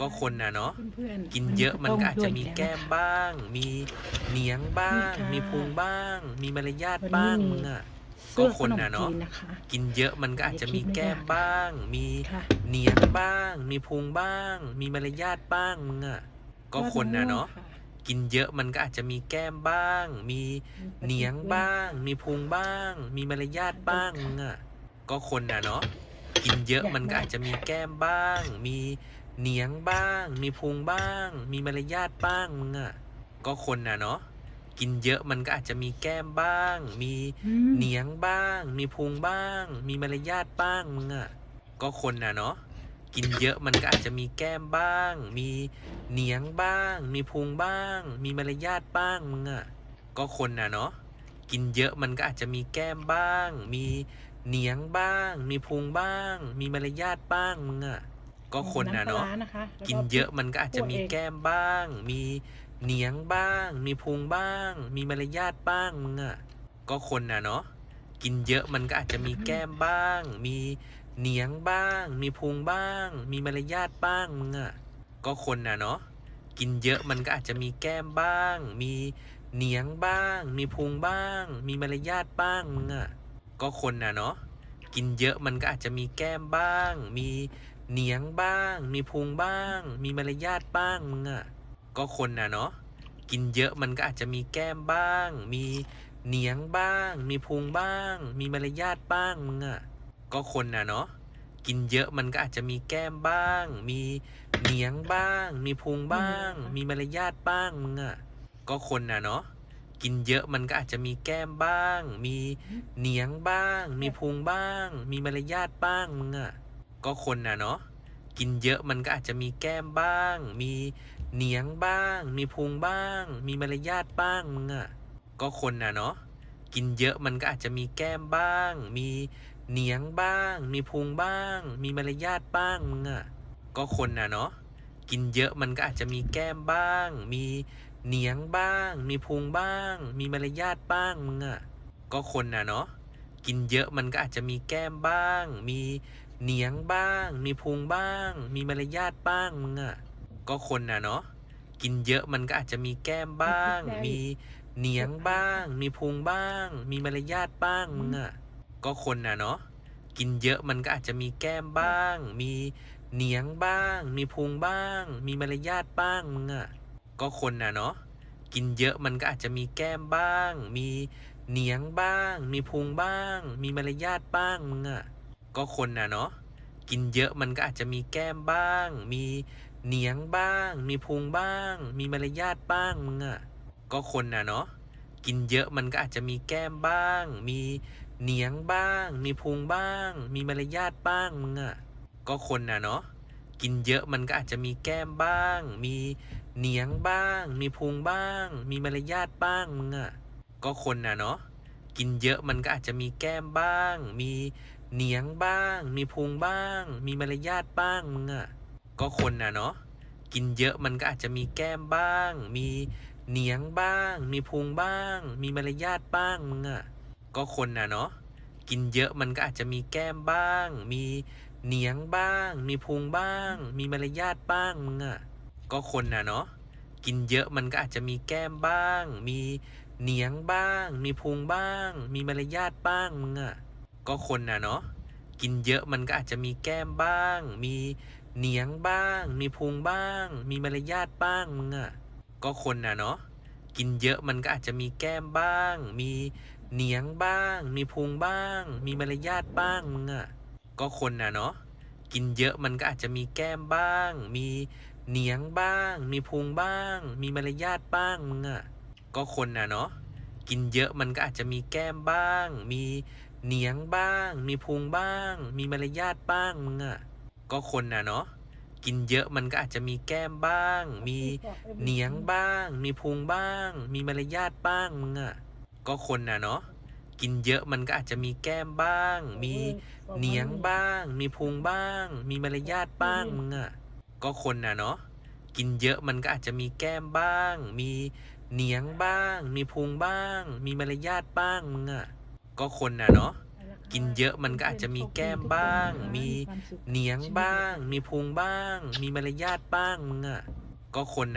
ก็คนนะเนาะเพื่อนๆกินเยอะมันก็อาจจะมีแก้มวันนี้บ้าง มีเหนียงบ้างนี่ค่ะมีพุงบ้างมีมารยาทวันนี้บ้างมีมึงอะก็ก็คคนนนะนะเนาะเนาะนะคะกินเยอะมันก็อาจจะมีแก้มบ้างมีค่ะเหนียงบ้าง มีพุงบ้าง มีมารยาทบ้างมึงอะก็คนนะเนาะกินเยอะมันก็อาจจะมีแก้มบ้าง มีเหนียงบ้าง มีพุงบ้าง มีมารยาทบ้างมึงอะก็คนนะเนาะกินเยอะมันก็อาจจะมีแก้มบ้าง มี เหนียงบ้าง มีพุงบ้าง มีมารยาทบ้างมึงอะก็คนนะเนาะกินเยอะมันก็อาจจะมีแก้มบ้าง มีเหนียงบ้าง มีพุงบ้าง มีมารยาทบ้างมึงอะก็คนนะเนาะกินเยอะมันก็อาจจะมีแก้มบ้าง มีเหนียงบ้าง มีพุงบ้าง มีมารยาทบ้างมึงอะก็คนนะเนาะกินเยอะมันก็อาจจะมีแก้มบ้าง มีเหนียงบ้าง มีพุงบ้าง มีมารยาทบ้างมึงอะ ก็คนนะเนาะำปลร้นะคะแล้วกินเยอะมันก็อาจจะมีแก้มบ้าง มีเหนียงบ้าง มีพุงบ้าง มีมารยาทบ้างมึงอะก็คนนะเนาะกินเยอะมันก็อาจจะมีแก้มบ้าง มีเหนียงบ้าง มีพุงบ้าง มีมารยาทบ้างมึงอะก็คนนะเนาะกินเยอะมันก็อาจจะมีแก้มบ้าง มีเหนียงบ้าง มีพุงบ้าง มีมารยาทบ้างมึงอะก็คนนะเนาะกินเยอะมันก็อาจจะมีแก้มบ้าง มี เหนียงบ้าง มีพุงบ้าง มีมารยาทบ้างมึงอะก็คนนะเนาะกินเยอะมันก็อาจจะมีแก้มบ้าง มีเหนียงบ้าง มีพุงบ้าง มีมารยาทบ้างมึงอะก็คนนะเนาะกินเยอะมันก็อาจจะมีแก้มบ้าง มีเหนียงบ้าง มีพุงบ้าง มีมารยาทบ้างมึงอะก็คนนะเนาะกินเยอะมันก็อาจจะมีแก้มบ้าง มีเหนียงบ้าง มีพุงบ้าง มีมารยาทบ้างมึงอะ ก็คนนะเนาะกินเยอะมันก็อาจจะมีแก้มบ้าง มีเหนียงบ้าง มีพุงบ้าง มีมารยาทบ้างมึงอะก็คนนะเนาะกินเยอะมันก็อาจจะมีแก้มบ้าง มีเหนียงบ้าง มีพุงบ้าง มีมารยาทบ้างมึงอะก็คนนะเนาะกินเยอะมันก็อาจจะมีแก้มบ้าง มีเหนียงบ้าง มีพุงบ้าง มีมารยาทบ้างมึงอะก็คนนะเนาะกินเยอะมันก็อาจจะมีแก้มบ้าง มี เหนียงบ้าง มีพุงบ้าง มีมารยาทบ้างมึงอะก็คนนะเนาะกินเยอะมันก็อาจจะมีแก้มบ้าง มีเหนียงบ้าง มีพุงบ้าง มีมารยาทบ้างมึงอะก็คนนะเนาะกินเยอะมันก็อาจจะมีแก้มบ้าง มีเหนียงบ้าง มีพุงบ้าง มีมารยาทบ้างมึงอะก็คนนะเนาะกินเยอะมันก็อาจจะมีแก้มบ้าง มีเหนียงบ้าง มีพุงบ้าง มีมารยาทบ้างมึงอะ ก็คนนะเนาะกินเยอะมันก็อาจจะมีแก้มบ้าง มีเหนียงบ้าง มีพุงบ้าง มีมารยาทบ้างมึงอะก็คนนะเนาะกินเยอะมันก็อาจจะมีแก้มบ้าง มีเหนียงบ้าง มีพุงบ้าง มีมารยาทบ้างมึงอะก็คนนะเนาะกินเยอะมันก็อาจจะมีแก้มบ้าง มีเหนียงบ้าง มีพุงบ้าง มีมารยาทบ้างมึงอะก็คนนะเนาะกินเยอะมันก็อาจจะมีแก้มบ้าง มี เหนียงบ้าง มีพุงบ้าง มีมารยาทบ้างมึงอะก็คนนะเนาะกินเยอะมันก็อาจจะมีแก้มบ้าง มีเหนียงบ้าง มีพุงบ้าง มีมารยาทบ้างมึงอะก็คนนะเนาะกินเยอะมันก็อาจจะมีแก้มบ้าง มีเหนียงบ้าง มีพุงบ้าง มีมารยาทบ้างมึงอะก็คนนะเนาะกินเยอะมันก็อาจจะมีแก้มบ้าง มีเหนียงบ้าง มีพุงบ้าง มีมารยาทบ้างมึงอะ ก็คนนะเนาะกินเยอะมันก็อาจจะมีแก้มบ้าง มีเหนียงบ้าง มีพุงบ้าง มีมารยาทบ้างมึงอะก็คนนะเนาะกินเยอะมันก็อาจจะมีแก้มบ้าง มีเหนียงบ้าง มีพุงบ้าง มีมารยาทบ้างมึงอะก็คนนะเนาะกินเยอะมันก็อาจจะมีแก้มบ้าง มีเหนียงบ้าง มีพุงบ้าง มีมารยาทบ้างมึงอะก็คนนะเนาะกินเยอะมันก็อาจจะมีแก้มบ้าง มี เหนียงบ้าง มีพุงบ้าง มีมารยาทบ้างมึงอะก็คนนะเนาะกินเยอะมันก็อาจจะมีแก้มบ้าง มีเหนียงบ้าง มีพุงบ้าง มีมารยาทบ้างมึงอะก็คนนะเนาะกินเยอะมันก็อาจจะมีแก้มบ้าง มีเหนียงบ้าง มีพุงบ้าง มีมารยาทบ้างมึงอะก็คนนะเนาะกินเยอะมันก็อาจจะมีแก้มบ้าง มีเหนียงบ้าง มีพุงบ้าง มีมารยาทบ้างมึงอะ ก็คนนะเนาะกินเยอะมันก็อาจจะมีแก้มบ้าง มีเหนียงบ้าง มีพุงบ้าง มีมารยาทบ้างมึงอะก็คน